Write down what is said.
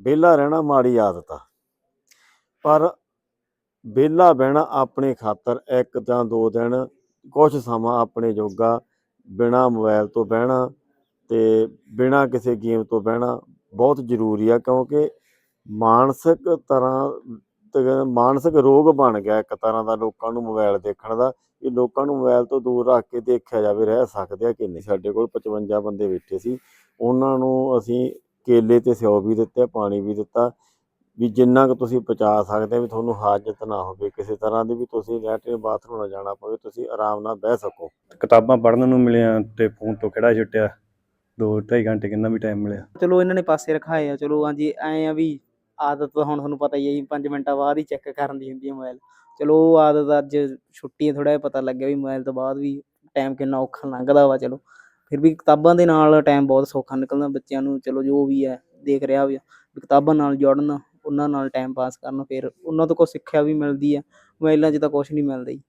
ਵਿਹਲਾ ਰਹਿਣਾ ਮਾੜੀ ਆਦਤ ਆ। ਪਰ ਵਿਹਲਾ ਬਹਿਣਾ ਆਪਣੇ ਖਾਤਰ ਇੱਕ ਜਾਂ ਦੋ ਦਿਨ ਕੁਝ ਸਮਾਂ ਆਪਣੇ ਜੋਗਾ ਬਿਨਾ ਮੋਬਾਈਲ ਤੋਂ ਬਹਿਣਾ ਤੇ ਬਿਨਾ ਕਿਸੇ ਗੇਮ ਤੋਂ ਬਹਿਣਾ ਬਹੁਤ ਜ਼ਰੂਰੀ ਆ ਕਿਉਂਕਿ ਮਾਨਸਿਕ ਤਰ੍ਹਾਂ ਮਾਨਸਿਕ ਰੋਗ ਬਣ ਗਿਆ ਇੱਕ ਤਰ੍ਹਾਂ ਦਾ ਲੋਕਾਂ ਨੂੰ ਮੋਬਾਈਲ ਦੇਖਣ ਦਾ ਇਹ ਲੋਕਾਂ ਨੂੰ ਮੋਬਾਈਲ ਤੋਂ ਦੂਰ ਰੱਖ ਕੇ ਦੇਖਿਆ ਜਾਵੇ, ਰਹਿ ਸਕਦੇ ਆ ਕਿ ਨਹੀਂ। ਸਾਡੇ ਕੋਲ 55 ਬੰਦੇ ਬੈਠੇ ਸੀ। ਉਹਨਾਂ ਨੂੰ ਅਸੀਂ ਕੇਲੇ ਤੇ ਸਿਓ ਵੀ ਦਿੱਤੇ ਪਾਣੀ ਵੀ ਦਿੱਤਾ। ਵੀ ਜਿੰਨਾ ਕੁ ਤੁਸੀਂ ਪਹੁੰਚਾ ਸਕਦੇ ਵੀ ਤੁਹਾਨੂੰ ਹਾਜਤ ਨਾ ਹੋਵੇ ਕਿਸੇ ਤਰ੍ਹਾਂ ਦੀ ਵੀ ਤੁਸੀਂ ਲੈਟਰਿਨ ਬਾਥਰੂਮ ਨਾ ਜਾਣਾ ਪਵੇ ਤੁਸੀਂ ਆਰਾਮ ਨਾਲ ਬਹਿ ਸਕੋ। ਕਿਤਾਬਾਂ ਪੜ੍ਹਨ ਨੂੰ ਮਿਲਿਆ ਤੇ ਫੋਨ ਤੋਂ ਕਿਹੜਾ ਛੁੱਟਿਆ। ਦੋ ਢਾਈ ਘੰਟੇ ਕਿੰਨਾ ਵੀ ਟਾਈਮ ਮਿਲਿਆ। ਚਲੋ ਇਹਨਾਂ ਨੇ ਪਾਸੇ ਰਖਾਏ ਆ ਚਲੋ ਹਾਂਜੀ ਐ ਆ ਵੀ ਆਦਤ ਤਾਂ ਹੁਣ ਤੁਹਾਨੂੰ ਪਤਾ ਹੀ ਹੈ ਜੀ 5 ਮਿੰਟਾਂ ਬਾਅਦ ਹੀ ਚੈੱਕ ਕਰਨ ਦੀ ਹੁੰਦੀ ਹੈ ਮੋਬਾਈਲ ਚਲੋ ਉਹ ਆਦਤ ਅੱਜ ਛੁੱਟੀ ਹੈ ਥੋੜਾ ਜਿਹਾ ਪਤਾ ਲੱਗਿਆ ਵੀ ਮੋਬਾਈਲ ਤੋਂ ਬਾਅਦ ਵੀ ਟਾਈਮ ਕਿੰਨਾ ਔਖਾ ਲੰਘਦਾ ਵਾ ਚਲੋ। ਫਿਰ ਵੀ ਕਿਤਾਬਾਂ ਦੇ ਨਾਲ ਟਾਈਮ ਬਹੁਤ ਸੌਖਾ ਨਿਕਲਦਾ ਬੱਚਿਆਂ ਨੂੰ, ਚਲੋ ਜੋ ਵੀ ਹੈ, ਦੇਖ ਰਿਹਾ ਵੀ ਵੀ ਕਿਤਾਬਾਂ ਨਾਲ ਜੁੜਨ, ਉਹਨਾਂ ਨਾਲ ਟਾਈਮ ਪਾਸ ਕਰਨ, ਫਿਰ ਉਹਨਾਂ ਤੋਂ ਕੁਛ ਸਿੱਖਿਆ ਵੀ ਮਿਲਦੀ ਹੈ ਮੋਬਾਈਲਾਂ 'ਚ ਤਾਂ ਕੁਛ ਨਹੀਂ ਮਿਲਦਾ ਜੀ।